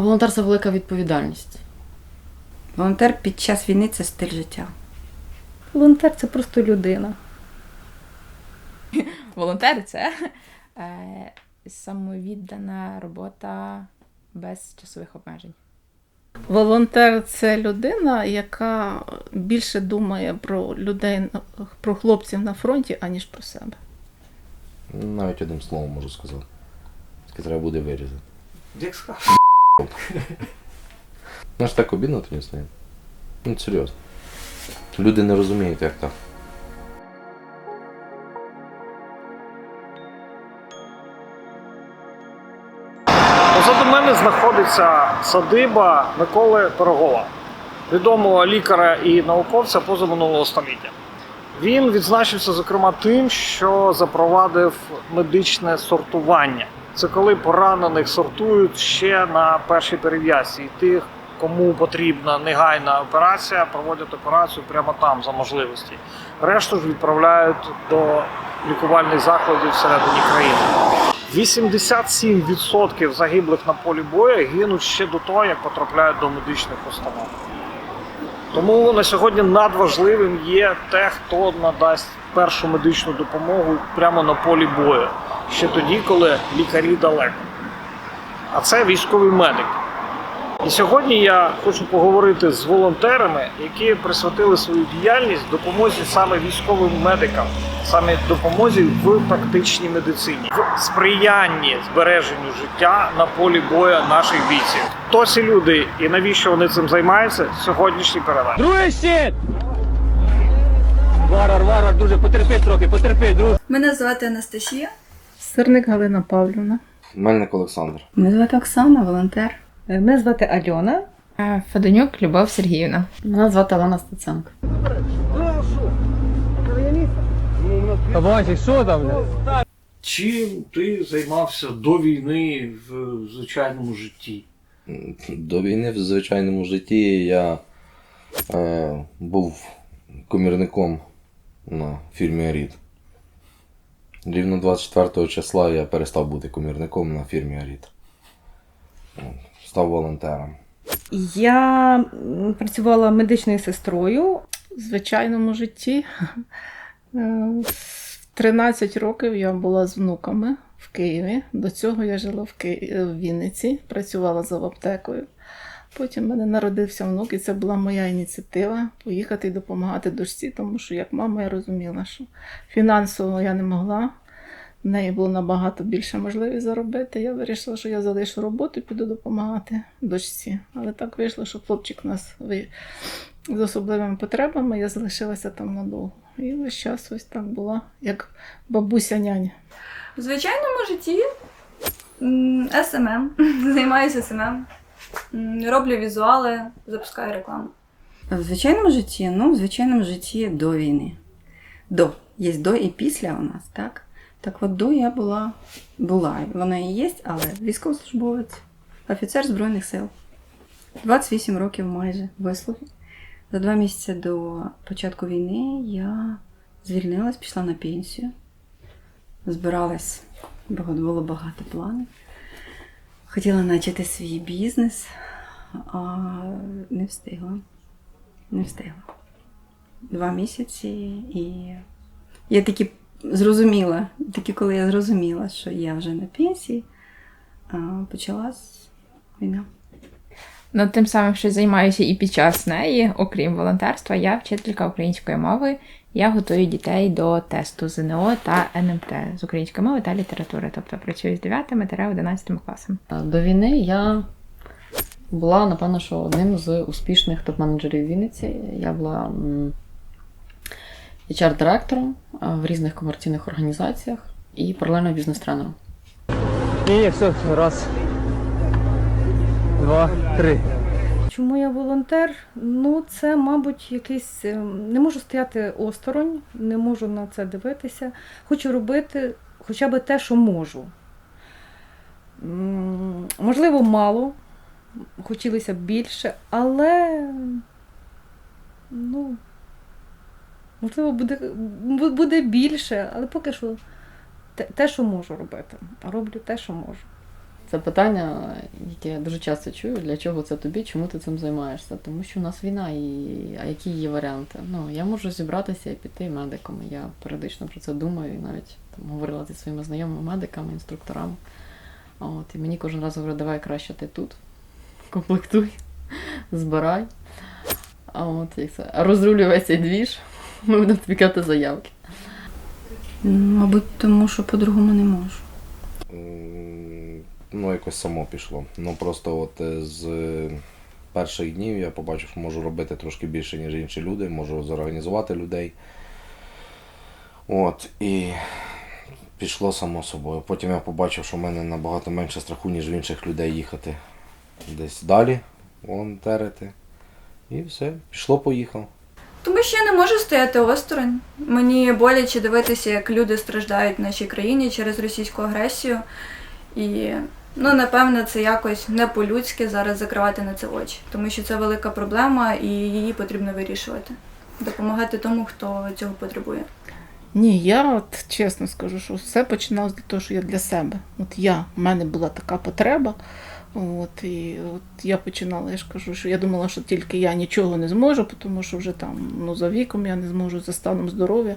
волонтер це велика відповідальність. Волонтер під час війни це стиль життя. Волонтер це просто людина. Волонтер це е, самовіддана робота без часових обмежень. Волонтер це людина, яка більше думає про людей, про хлопців на фронті, аніж про себе. Навіть одним словом можу сказати. Тільки треба буде вирізати. Як скажеш. Ну ж так обідно тоді стає. Ну серйозно. Люди не розуміють, як так. Позаду мене знаходиться садиба Миколи Пирогова, відомого лікаря і науковця позаминулого століття. Він відзначився, зокрема, тим, що запровадив медичне сортування. Це коли поранених сортують ще на першій перев'язці. І тих, кому потрібна негайна операція, проводять операцію прямо там за можливості. Решту ж відправляють до лікувальних закладів всередині країни. 87% загиблих на полі бою гинуть ще до того, як потрапляють до медичних установ. Тому на сьогодні надважливим є те, хто надасть першу медичну допомогу прямо на полі бою, ще тоді, коли лікарі далеко. А це військовий медик. І сьогодні я хочу поговорити з волонтерами, які присвятили свою діяльність допомозі саме військовим медикам, саме допомозі в практичній медицині, в сприянні збереженню життя на полі бою наших бійців. Хто ці люди і навіщо вони цим займаються? Сьогоднішній передачі. Другий щит! Варвар, варвар, дуже потерпи трохи, потерпи, друг. Мене звати Анастасія. Сирник Галина Павлівна. Мельник Олександр. Мене звати Оксана, волонтер. Мене звати Альона. Е, Федонюк Любов Сергіївна. Мене звати Олена Стеценко. Побачиш, що там? Чим ти займався до війни в звичайному житті? До війни в звичайному житті я е, був комірником на фірмі Аріт. Рівно 24 числа я перестав бути комірником на фірмі Аріт. Став волонтером. Я працювала медичною сестрою в звичайному житті. Е, 13 років я була з внуками в Києві. До цього я жила в Вінниці, працювала за аптекою. Потім в мене народився внук, і це була моя ініціатива поїхати і допомагати дочці, тому що як мама я розуміла, що фінансово я не могла. В неї було набагато більше можливість заробити. Я вирішила, що я залишу роботу і піду допомагати дочці. Але так вийшло, що хлопчик у нас з особливими потребами, я залишилася там надовго. І весь час ось так була, як бабуся няня. В звичайному житті СММ. Займаюся СММ. Роблю візуали, запускаю рекламу. В звичайному житті, ну, в звичайному житті до війни. До. Є до і після у нас, так? Так от до я була, була, вона і є, але військовослужбовець, офіцер Збройних сил. 28 років майже вислуги. За два місяці до початку війни я звільнилась, пішла на пенсію. Збиралась, було багато планів. Хотіла почати свій бізнес, а не встигла. Не встигла. Два місяці, і я таки зрозуміла, таки коли я зрозуміла, що я вже на пенсії, почалась війна. Ну, тим самим, що займаюся і під час неї, окрім волонтерства, я вчителька української мови. Я готую дітей до тесту ЗНО та НМТ з української мови та літератури. Тобто працюю з 9 та 11 класом. До війни я була, напевно, що одним з успішних топ-менеджерів Вінниці. Я була HR-директором в різних комерційних організаціях і паралельно бізнес-тренером. Ні, ні, все, раз. Два, три. Чому я волонтер? Ну, це, мабуть, якийсь. е, Не можу стояти осторонь, не можу на це дивитися. Хочу робити хоча б те, що можу. Можливо, мало, хотілося б більше, але ну, можливо, буде, буде більше, але поки що те, те, що можу робити. Роблю те, що можу. Це питання, яке я дуже часто чую, для чого це тобі, чому ти цим займаєшся? Тому що в нас війна, і а які є варіанти? Ну, я можу зібратися і піти медиком. Я періодично про це думаю, і навіть там говорила зі своїми знайомими медиками, інструкторами. От, і мені кожен раз говорять, давай краще ти тут, комплектуй, збирай. А от як це, розрулювай цей двіж, ми будемо тобі казати заявки. Мабуть, тому що по-другому не можу. Ну, якось само пішло. Ну просто от е, з перших днів я побачив, що можу робити трошки більше, ніж інші люди, можу зорганізувати людей. От, і пішло само собою. Потім я побачив, що в мене набагато менше страху, ніж в інших людей їхати десь далі, волонтерити. І все, пішло-поїхав. Тому що я не можу стояти осторонь. Мені боляче дивитися, як люди страждають в нашій країні через російську агресію. І ну, напевно, це якось не по-людськи зараз закривати на це очі, тому що це велика проблема і її потрібно вирішувати. Допомагати тому, хто цього потребує. Ні, я от чесно скажу, що все починалося з того, що я для себе. От я, в мене була така потреба. От, і от я починала, я ж кажу, що я думала, що тільки я нічого не зможу, тому що вже там ну, за віком я не зможу, за станом здоров'я.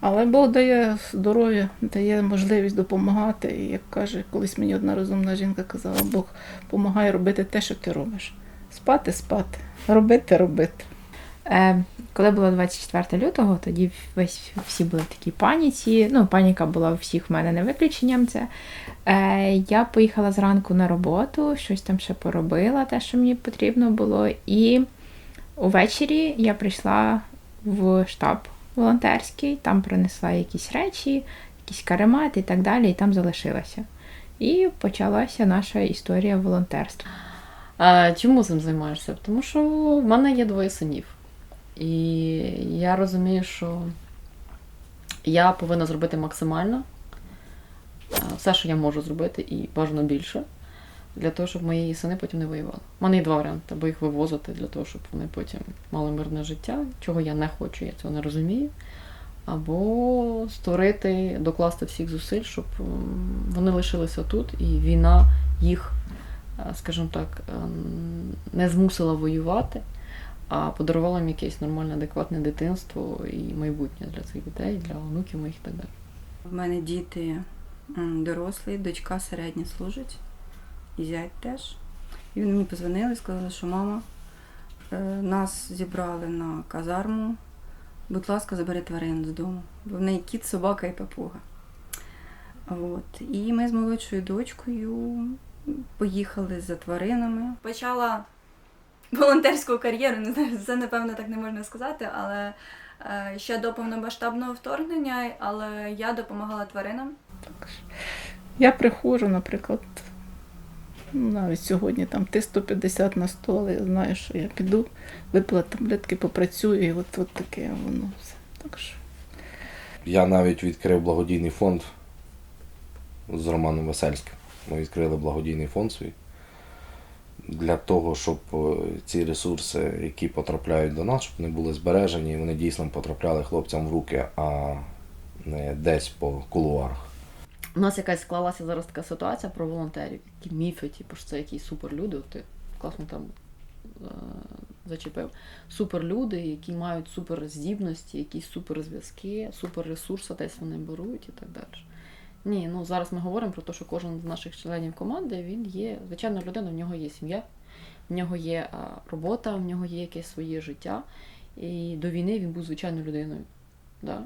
Але Бог дає здоров'я, дає можливість допомагати. І як каже, колись мені одна розумна жінка казала, Бог допомагає робити те, що ти робиш. Спати, спати, робити, робити. Е, коли було 24 лютого, тоді весь всі були в такій паніці. Ну, паніка була у всіх в мене не виключенням. Це е, я поїхала зранку на роботу, щось там ще поробила, те, що мені потрібно було. І увечері я прийшла в штаб волонтерський, там принесла якісь речі, якісь каремати і так далі, і там залишилася. І почалася наша історія волонтерства. А чому цим займаєшся? Тому що в мене є двоє синів. І я розумію, що я повинна зробити максимально все, що я можу зробити, і бажано більше, для того, щоб мої сини потім не воювали. У мене є два варіанти: або їх вивозити для того, щоб вони потім мали мирне життя, чого я не хочу, я цього не розумію. Або створити, докласти всіх зусиль, щоб вони лишилися тут, і війна їх е, скажімо так, ем, не змусила воювати, а подарувала їм якесь нормальне, адекватне дитинство і майбутнє для цих дітей, для онуків моїх і так далі. В мене діти дорослі, дочка середня служить, і зять теж. І вони мені позвонили сказали, що мама, е, нас зібрали на казарму. Будь ласка, забери тварин з дому. Бо в неї кіт, собака і папуга. От. І ми з молодшою дочкою поїхали за тваринами. Почала волонтерську кар'єру, не знаю, це напевно так не можна сказати, але е, ще до повномасштабного вторгнення, але я допомагала тваринам. Я приходжу, наприклад, ну, навіть сьогодні там Т-150 на стол, але я знаю, що я піду, випила таблетки, попрацюю, і от, от таке воно все. Так що Я навіть відкрив благодійний фонд з Романом Весельським. Ми відкрили благодійний фонд свій для того, щоб е, ці ресурси, які потрапляють до нас, щоб вони були збережені, і вони дійсно потрапляли хлопцям в руки, а не десь по кулуарах. У нас якась склалася зараз така ситуація про волонтерів, які міфи, типу, що це якісь суперлюди. Ти класно там е- зачепив. Суперлюди, які мають суперздібності, якісь суперзв'язки, суперресурси десь вони беруть і так далі. Ні, ну зараз ми говоримо про те, що кожен з наших членів команди він є звичайно людина, в нього є сім'я, в нього є робота, в нього є якесь своє життя. І до війни він був звичайною людиною. Да?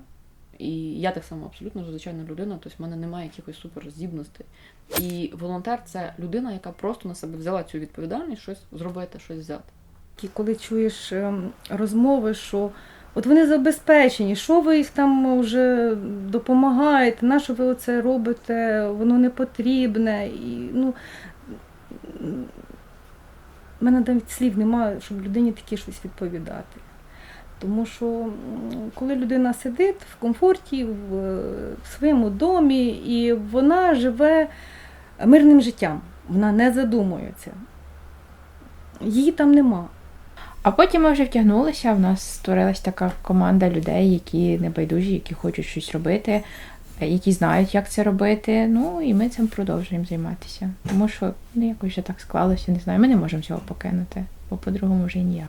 І я так само абсолютно звичайна людина, тобто в мене немає якихось суперздібностей. І волонтер це людина, яка просто на себе взяла цю відповідальність, щось зробити, щось взяти. І коли чуєш ем, розмови, що от вони забезпечені, що ви їх там вже допомагаєте, на що ви оце робите, воно не потрібне. І, ну, в мене навіть слів немає, щоб людині таке щось відповідати. Тому що коли людина сидить в комфорті, в, в своєму домі, і вона живе мирним життям, вона не задумується. Її там нема. А потім ми вже втягнулися. В нас створилась така команда людей, які небайдужі, які хочуть щось робити. е, які знають, як це робити. Ну і ми цим продовжуємо займатися. Тому що ну, якось вже так склалося, не знаю. Ми не можемо цього покинути, бо по-другому вже ніяк.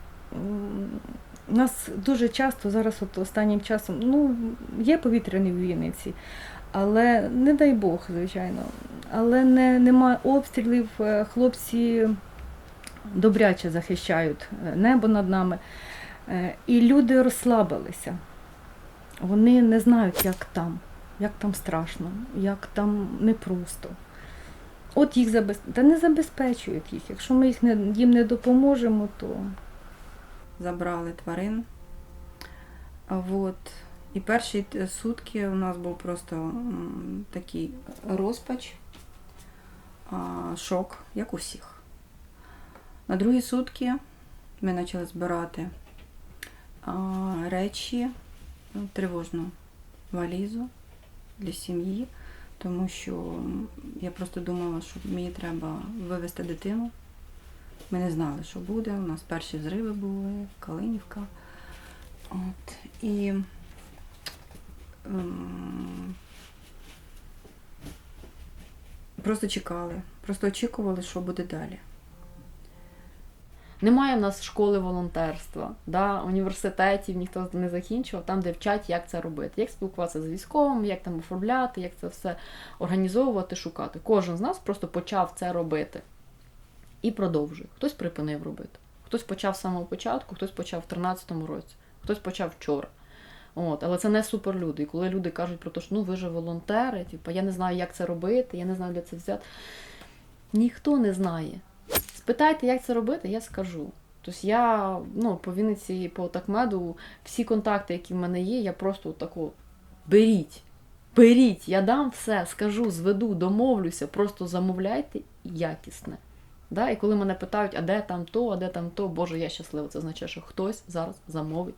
У нас дуже часто зараз, от останнім часом, ну, є повітряні в Вінниці, але не дай Бог, звичайно. Але не, немає обстрілів, е, хлопці добряче захищають е, небо над нами. Е, І люди розслабилися. Вони не знають, як там, як там страшно, як там непросто. От їх забез... Та не забезпечують їх. Якщо ми їх не, їм не допоможемо, то забрали тварин. А Вот. І перші сутки у нас був просто такий розпач, шок, як у всіх. На другі сутки ми почали збирати а, речі, ну, тривожну валізу для сім'ї, тому що я просто думала, що мені треба вивезти дитину. Ми не знали, що буде. У нас перші зриви були, Калинівка. От. І ем, просто чекали, просто очікували, що буде далі. Немає в нас школи волонтерства, да, університетів ніхто не закінчував, там, де вчать, як це робити, як спілкуватися з військовим, як там оформляти, як це все організовувати, шукати. Кожен з нас просто почав це робити і продовжує. Хтось припинив робити, хтось почав з самого початку, хтось почав в 13-му році, хтось почав вчора. От, але це не суперлюди. І коли люди кажуть про те, що ну ви же волонтери, типу, я не знаю, як це робити, я не знаю, де це взяти. Ніхто не знає. Спитайте, як це робити, я скажу. Тобто я ну, по Вінниці, по Такмеду, всі контакти, які в мене є, я просто тако беріть, беріть, я дам все, скажу, зведу, домовлюся, просто замовляйте якісне. Да? І коли мене питають, а де там то, а де там то, Боже, я щаслива. Це означає, що хтось зараз замовить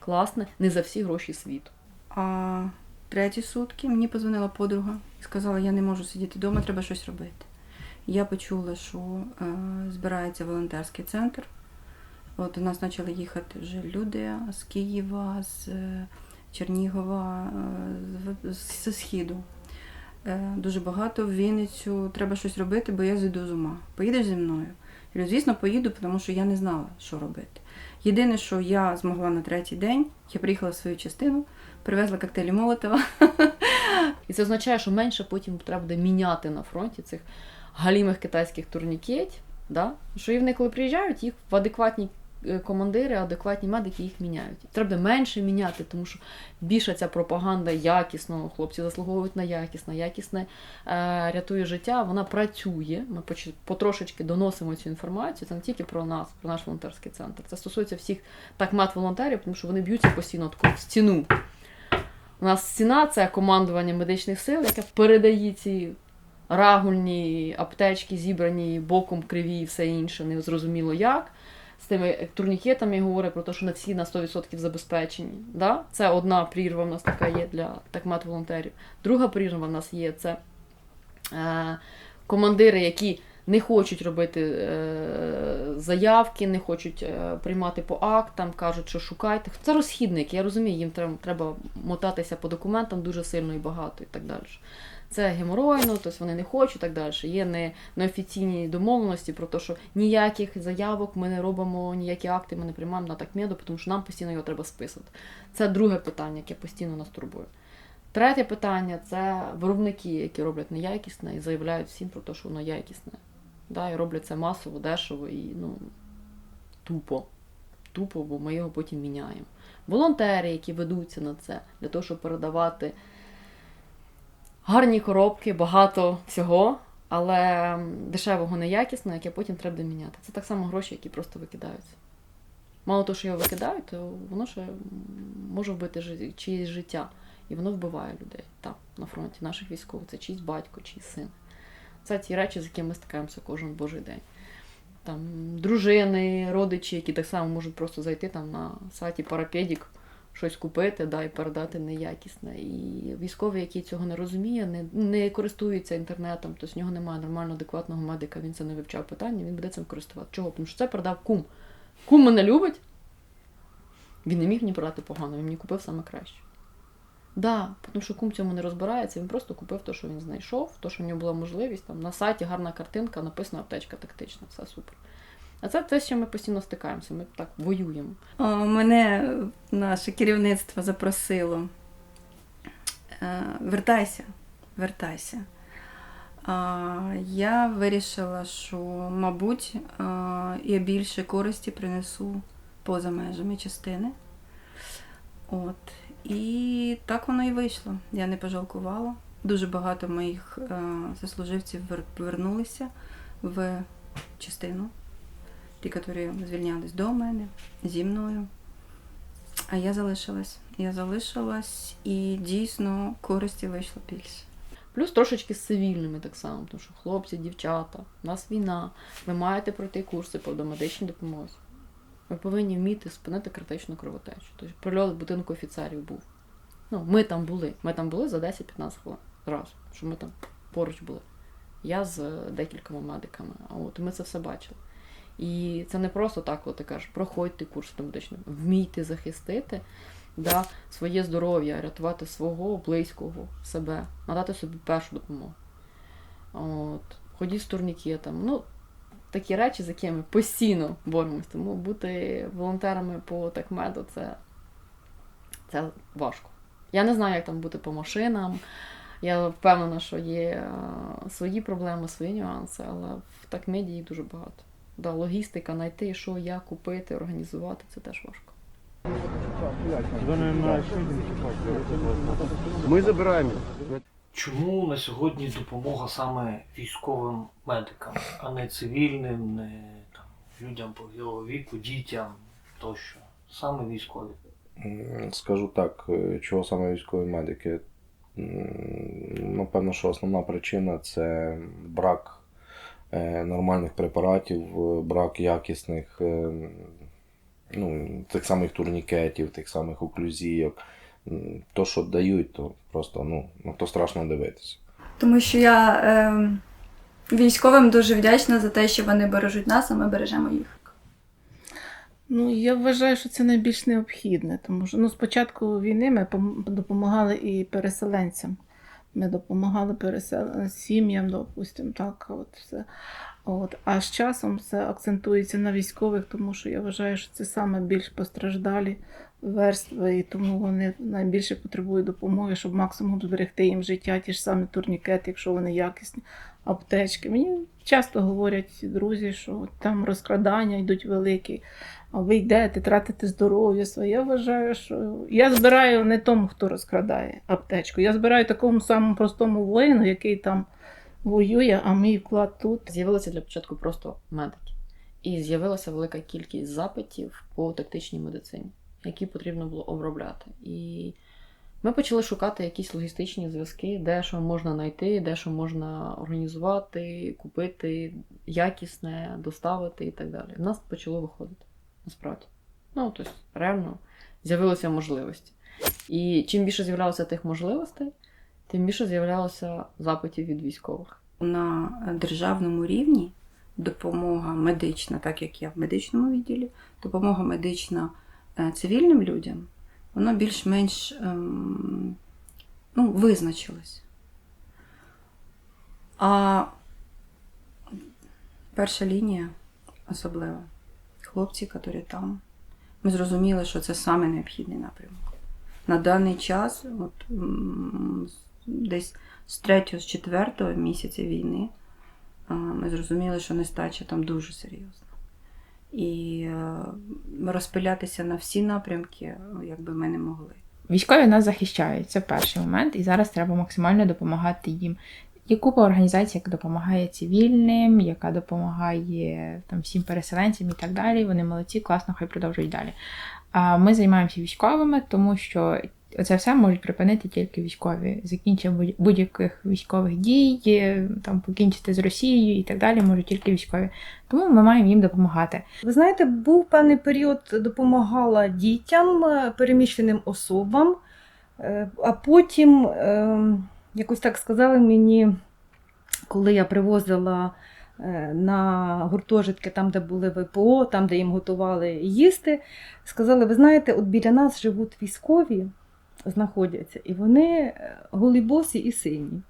класне, не за всі гроші світу. А треті сутки мені позвонила подруга і сказала, я не можу сидіти вдома, треба щось робити. Я почула, що е, збирається волонтерський центр. От у нас почали їхати вже люди з Києва, з е, Чернігова, е, з, з Східу. Е, дуже багато в Вінницю. Треба щось робити, бо я зійду з ума. Поїдеш зі мною? Я звісно, поїду, тому що я не знала, що робити. Єдине, що я змогла на третій день, я приїхала в свою частину, привезла коктейлі Молотова. І це означає, що менше потім треба буде міняти на фронті цих галімих китайських турнікетів. Да? Що і вони, коли приїжджають, їх в адекватні е, командири, адекватні медики їх міняють. Треба менше міняти, тому що більше ця пропаганда якісного, хлопці заслуговують на якісне, якісне е, рятує життя, вона працює. Ми потрошечки доносимо цю інформацію. Це не тільки про нас, про наш волонтерський центр. Це стосується всіх такмат волонтерів, тому що вони б'ються постійно таку стіну. У нас стіна це командування медичних сил, яке передає ці рагульні аптечки, зібрані боком криві і все інше, не зрозуміло як. З тими турнікетами я говорю про те, що на всі на 100% забезпечені. Да? Це одна прірва в нас така є для такмат волонтерів. Друга прірва в нас є це е, командири, які не хочуть робити е, заявки, не хочуть е, приймати по актам, кажуть, що шукайте. Це розхідники, я розумію, їм треба, треба мотатися по документам дуже сильно і багато і так далі. Це геморойно, тобто вони не хочуть і так далі. Є не, неофіційні домовленості про те, що ніяких заявок ми не робимо, ніякі акти ми не приймаємо на такмеду, тому що нам постійно його треба списувати. Це друге питання, яке постійно нас турбує. Третє питання це виробники, які роблять неякісне і заявляють всім про те, що воно якісне. Да, і роблять це масово, дешево і ну, тупо. Тупо, бо ми його потім міняємо. Волонтери, які ведуться на це, для того, щоб передавати гарні коробки, багато всього, але дешевого неякісного, яке потім треба буде міняти. Це так само гроші, які просто викидаються. Мало того, що його викидають, то воно ще може вбити чиєсь життя. І воно вбиває людей там, на фронті, наших військових. Це чийсь батько, чийсь син. Це ті речі, з якими ми стикаємося кожен божий день. Там дружини, родичі, які так само можуть просто зайти там на сайті Парапедік, щось купити да, і передати неякісне. І військовий, який цього не розуміє, не, не користується інтернетом, тобто в нього немає нормального, адекватного медика, він це не вивчав питання, він буде цим користувати. Чого? Тому що це продав кум. Кум мене любить. Він не міг мені продати погано, він мені купив саме краще. Да, тому що кум цьому не розбирається, він просто купив те, що він знайшов, то, що в нього була можливість. Там на сайті гарна картинка, написано аптечка тактична, все супер. А це те, чим ми постійно стикаємося. Ми так воюємо. О, мене наше керівництво запросило. Е, Вертайся, вертайся. Я вирішила, що, мабуть, е, я більше користі принесу поза межами частини. От. І так воно і вийшло. Я не пожалкувала. Дуже багато моїх е, заслуживців вер- повернулися в частину. Ті, які звільнялись до мене, зі мною. А я залишилась. Я залишилась і дійсно користі вийшло більше. Плюс трошечки з цивільними так само, тому що хлопці, дівчата, у нас війна, ви маєте пройти курси по домедичній допомозі. Ви повинні вміти спинити критичну кровотечу. Тобто прильот будинку офіцерів був. Ну, ми там були. Ми там були за 10-15 хвилин зразу, що ми там поруч були. Я з декількома медиками. А от ми це все бачили. І це не просто так, коли ти кажеш, проходьте курс домедичний, вмійте захистити да, своє здоров'я, рятувати свого близького, себе, надати собі першу допомогу. От, ходіть з турнікетом. Ну, такі речі, з якими ми постійно боремось. Тому бути волонтерами по такмеду це, це важко. Я не знаю, як там бути по машинам. Я впевнена, що є е, свої проблеми, свої нюанси, але в такмеді їх дуже багато. Да, логістика, знайти, що, як купити, організувати це теж важко. Ми забираємо. Чому на сьогодні допомога саме військовим медикам, а не цивільним, не там, людям похилого віку, дітям тощо? Саме військові. Скажу так, е, чого саме військові медики. Напевно, що основна причина це брак нормальних препаратів, е, брак якісних е, ну, тих самих турнікетів, тих самих оклюзійок. То, що дають, то просто ну, ну то страшно дивитися. Тому що я е, військовим дуже вдячна за те, що вони бережуть нас, а ми бережемо їх. Ну, я вважаю, що це найбільш необхідне, тому що ну, з початку війни ми допомагали і переселенцям. Ми допомагали пересел... сім'ям, допустимо, так, от все. От. А з часом це акцентується на військових, тому що я вважаю, що це саме більш постраждалі верстви, і тому вони найбільше потребують допомоги, щоб максимум зберегти їм життя, ті ж самі турнікети, якщо вони якісні, аптечки. Мені часто говорять друзі, що там розкрадання йдуть великі, а ви йдете, тратите здоров'я своє. Я вважаю, що я збираю не тому, хто розкрадає аптечку. Я збираю такому самому простому воїну, який там воює, а мій вклад тут. З'явилися для початку просто медики. І з'явилася велика кількість запитів по тактичній медицині, які потрібно було обробляти. І ми почали шукати якісь логістичні зв'язки, де що можна знайти, де що можна організувати, купити якісне, доставити і так далі. В нас почало виходити, насправді. Ну, тобто, реально з'явилися можливості. І чим більше з'являлося тих можливостей, тим більше з'являлося запитів від військових. На державному рівні допомога медична, так як я в медичному відділі, допомога медична е, цивільним людям, воно більш-менш ем, ну, визначилось. А перша лінія особливо, хлопці, які там, ми зрозуміли, що це саме необхідний напрямок. На даний час, от, десь з 3 з 4 місяця війни ми зрозуміли, що нестача там дуже серйозна. І е, розпилятися на всі напрямки, якби ми не могли. Військові нас захищають, це перший момент, і зараз треба максимально допомагати їм. Є купа організацій, яка допомагає цивільним, яка допомагає там всім переселенцям і так далі. Вони молодці, класно, хай продовжують далі. А ми займаємося військовими, тому що це все можуть припинити тільки військові. Закінчення будь- будь-яких військових дій, е, там покінчити з Росією і так далі, можуть тільки військові. Тому ми маємо їм допомагати. Ви знаєте, був певний період, допомагала дітям, е, переміщеним особам, е, а потім е, якось так сказали мені, коли я привозила на гуртожитки, там, де були ВПО, там, де їм готували їсти, сказали: ви знаєте, от біля нас живуть військові, знаходяться. І вони е, голібосі і сині.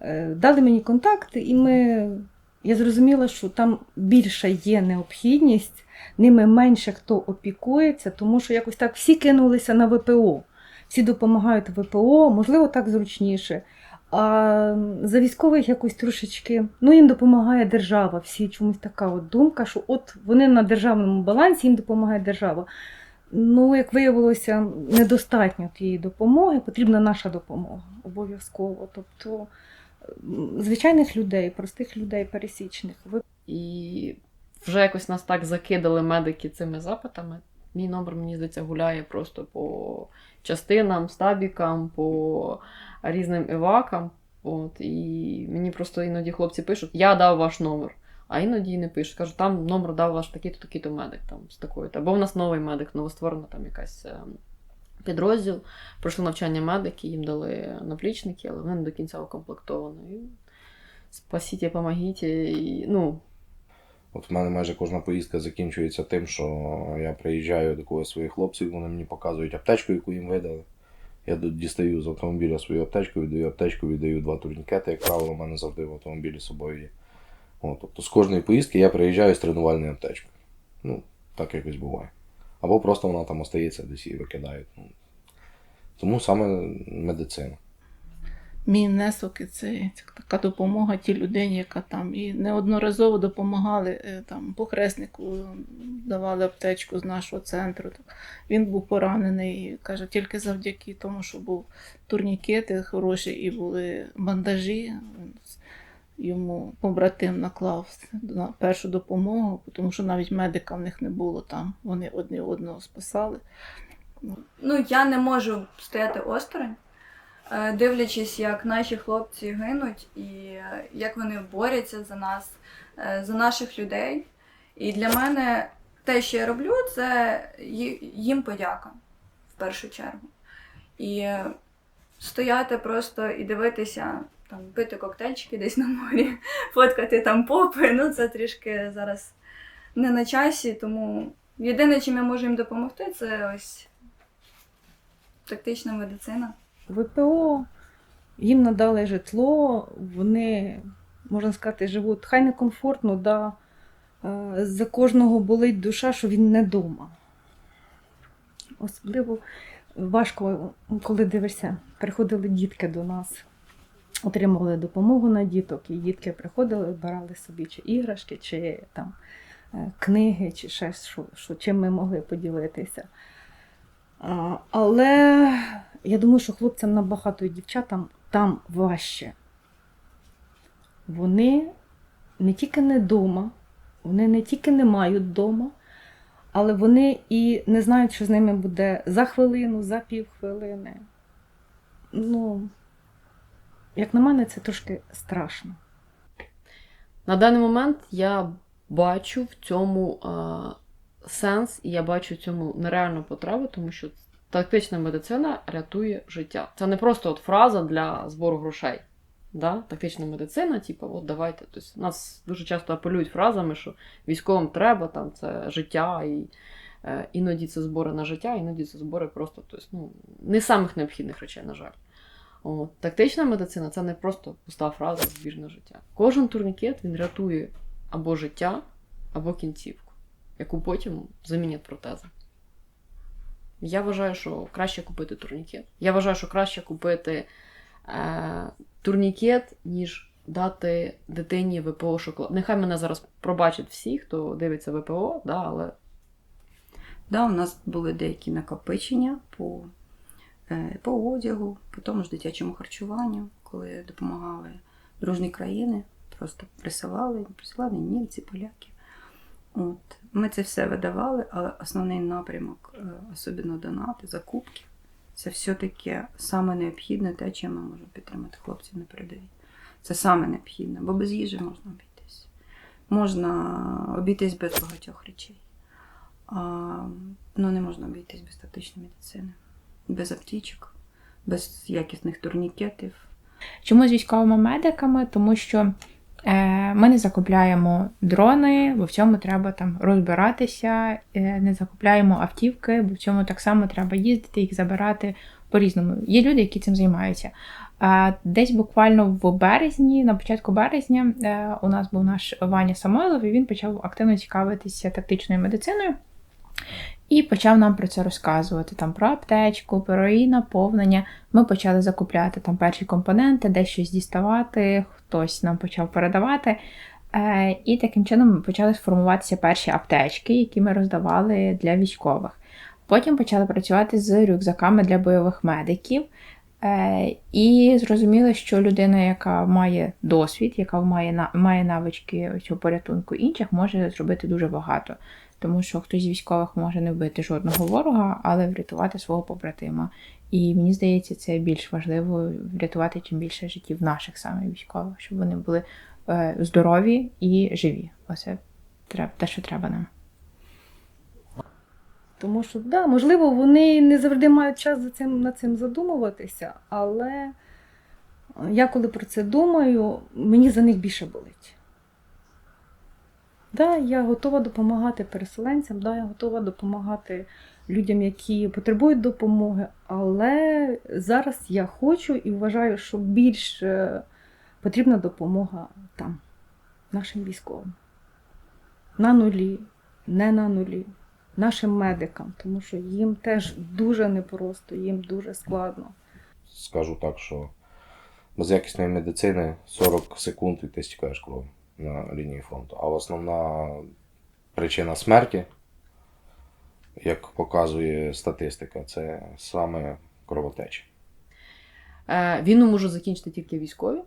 Е, Дали мені контакти, і ми, я зрозуміла, що там більша є необхідність, ними менше хто опікується, тому що якось так всі кинулися на ВПО. Всі допомагають ВПО, можливо, так зручніше. А за військових якось трошечки, ну їм допомагає держава. Всі чомусь така от думка, що от вони на державному балансі, їм допомагає держава. Ну, як виявилося, недостатньо тієї допомоги, потрібна наша допомога обов'язково. Тобто звичайних людей, простих людей, пересічних. І вже якось нас так закидали медики цими запитами. Мій номер, мені здається, гуляє просто по частинам, стабікам, по різним евакам. От, і мені просто іноді хлопці пишуть, я дав ваш номер. А іноді не пишуть. Кажуть, там номер дав ваш такий-то, такий-то медик там, з такою. Або в нас новий медик, новостворена там якась е, підрозділ. Пройшли навчання медики, їм дали наплічники, але вони не до кінця укомплектовані. Спасіть, помогіть. І, ну, От в мене майже кожна поїздка закінчується тим, що я приїжджаю до когось своїх хлопців, вони мені показують аптечку, яку їм видали. Я дістаю з автомобіля свою аптечку, віддаю аптечку, віддаю два турнікети, як правило, у мене завжди в автомобілі з собою є. От, тобто з кожної поїздки я приїжджаю з тренувальною аптечкою. Ну, так якось буває. Або просто вона там остається десь і викидають. Ну, тому саме медицина. Мій внесок це така допомога тій людині, яка там і неодноразово допомагали е, там похреснику, давали аптечку з нашого центру. Він був поранений, і, каже, тільки завдяки тому, що був турнікети хороші і були бандажі. Йому побратим наклав на першу допомогу, тому що навіть медика в них не було там. Вони одне одного спасали. Ну, я не можу стояти осторонь, е, дивлячись, як наші хлопці гинуть і е, як вони борються за нас, е, за наших людей. І для мене те, що я роблю, це їм подяка в першу чергу. І стояти просто і дивитися, там, пити коктейльчики десь на морі, фоткати там попи. Ну, це трішки зараз не на часі, тому єдине, чим я можу їм допомогти, це ось тактична медицина. ВПО, їм надали житло, вони, можна сказати, живуть хай некомфортно, да, е, за кожного болить душа, що він не вдома. Особливо важко, коли дивишся, приходили дітки до нас, отримували допомогу на діток, і дітки приходили, брали собі чи іграшки, чи там е, книги, чи ще що, що чим ми могли поділитися. Але я думаю, що хлопцям набагато і дівчатам там важче. Вони не тільки не вдома, вони не тільки не мають вдома, але вони і не знають, що з ними буде за хвилину, за півхвилини. Ну, як на мене, це трошки страшно. На даний момент я бачу в цьому е, сенс, і я бачу в цьому нереальну потребу, тому що тактична медицина рятує життя. Це не просто от фраза для збору грошей. Да? Тактична медицина, типу, от давайте. Тобто, нас дуже часто апелюють фразами, що військовим треба, там це життя, і е, іноді це збори на життя, іноді це збори просто тобто, ну, не самих необхідних речей, на жаль. От. Тактична медицина це не просто пуста фраза збір на життя. Кожен турнікет він рятує або життя, або кінцівку, яку потім замінять протези. Я вважаю, що краще купити турнікет. Я вважаю, що краще купити е, турнікет, ніж дати дитині ВПО шоколад. Нехай мене зараз пробачать всі, хто дивиться ВПО, да, але Да, у нас були деякі накопичення по, по одягу, по тому ж дитячому харчуванню, коли допомагали дружні країни, просто присилали, присилали німці, поляки. От. Ми це все видавали, але основний напрямок, е, особливо донати, закупки, це все-таки саме необхідне те, чим ми можемо підтримати хлопців на передовій. Це саме необхідне, бо без їжі можна обійтись. Можна обійтись без багатьох речей. А, ну, не можна обійтись без тактичної медицини, без аптечок, без якісних турнікетів. Чому з військовими медиками? Тому що е, ми не закупляємо дрони, бо в цьому треба там розбиратися, е, не закупляємо автівки, бо в цьому так само треба їздити, їх забирати, по-різному. Є люди, які цим займаються. Десь буквально в березні, на початку березня, е, у нас був наш Ваня Самойлов, і він почав активно цікавитися тактичною медициною. І почав нам про це розказувати там про аптечку, про її наповнення. Ми почали закупляти там перші компоненти, десь щось діставати, хтось нам почав передавати. Е, І таким чином почали сформуватися перші аптечки, які ми роздавали для військових. Потім почали працювати з рюкзаками для бойових медиків. Е, І зрозуміли, що людина, яка має досвід, яка має, має навички цього порятунку інших, може зробити дуже багато. Тому що хтось з військових може не вбити жодного ворога, але врятувати свого побратима. І мені здається, це більш важливо врятувати чим більше життів наших саме військових, щоб вони були е, здорові і живі. Оце треба те, що треба нам. Тому що, да, можливо, вони не завжди мають час за цим, над цим задумуватися, але я коли про це думаю, мені за них більше болить. Да, я готова допомагати переселенцям, да, я готова допомагати людям, які потребують допомоги, але зараз я хочу і вважаю, що більш е, потрібна допомога там, нашим військовим. На нулі, не на нулі нашим медикам, тому що їм теж дуже непросто, їм дуже складно. Скажу так, що без якісної медицини 40 секунд і ти стікаєш кров на лінії фронту. А основна причина смерті, як показує статистика, це саме кровотеча. Е, Війну можуть закінчити тільки військові.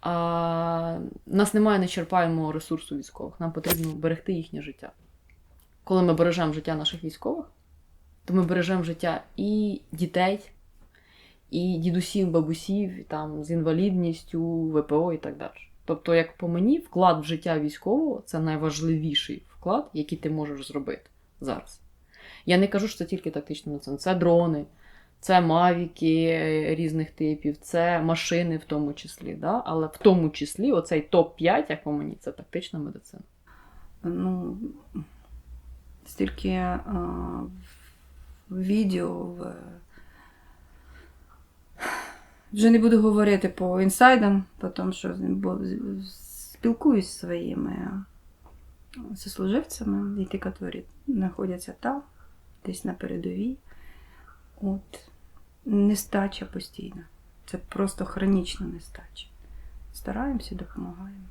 А нас немає нечерпаємого ресурсу військових. Нам потрібно берегти їхнє життя. Коли ми бережемо життя наших військових, то ми бережемо життя і дітей, і дідусів, бабусів, там, з інвалідністю, ВПО і так далі. Тобто, як по мені, вклад в життя військового це найважливіший вклад, який ти можеш зробити зараз. Я не кажу, що це тільки тактична медицина, це дрони, це мавіки різних типів, це машини в тому числі. Да? Але в тому числі оцей топ-5, як по мені, це тактична медицина. ну, стільки е, відео в. Вже не буду говорити по інсайдам, по тому що спілкуюсь зі своїми сослуживцями, які знаходяться там, десь на передовій. От. Нестача постійна. Це просто хронічна нестача. Стараємося, допомагаємо.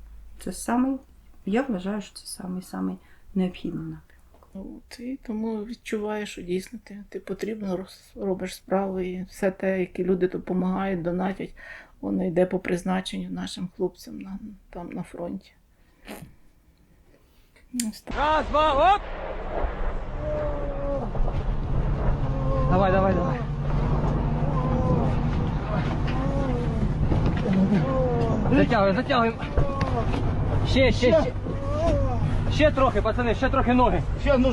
Це самий, я вважаю, що це самий самий необхідний напрямок. От, і тому відчуваєш, що дійсно ти, ти потрібно робиш справи, і все те, які люди допомагають, донатять, воно йде по призначенню нашим хлопцям на, там на фронті. Раз, два, оп! Давай, давай, давай. Затягуємо, затягуємо. Ще, ще, ще. Ще трохи, пацани, ще трохи ноги. Ще, ну,